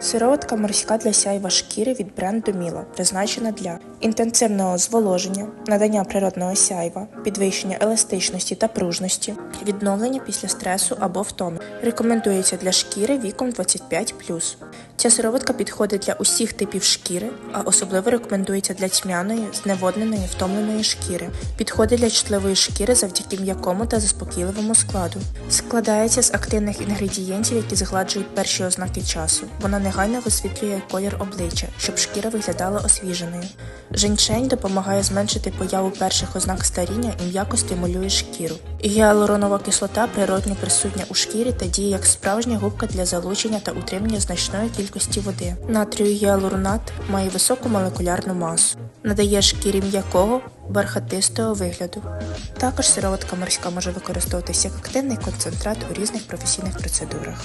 Сироватка морська для сяйва шкіри від бренду Міла, призначена для інтенсивного зволоження, надання природного сяйва, підвищення еластичності та пружності, відновлення після стресу або втоми. Рекомендується для шкіри віком 25+. Ця сироватка підходить для усіх типів шкіри, а особливо рекомендується для тьмяної, зневодненої, втомленої шкіри. Підходить для чутливої шкіри завдяки м'якому та заспокійливому складу. Складається з активних інгредієнтів, які згладжують перші ознаки часу. Вона негайно висвітлює колір обличчя, щоб шкіра виглядала освіженою. Женьшень допомагає зменшити появу перших ознак старіння і м'яко стимулює шкіру. Гіалуронова кислота природньо присутня у шкірі та діє як справжня губка для залучення та утримання значної кількості води. Натрію гіалуронат має високу молекулярну масу, надає шкірі м'якого, бархатистого вигляду. Також сироватка морська може використовуватися як активний концентрат у різних професійних процедурах.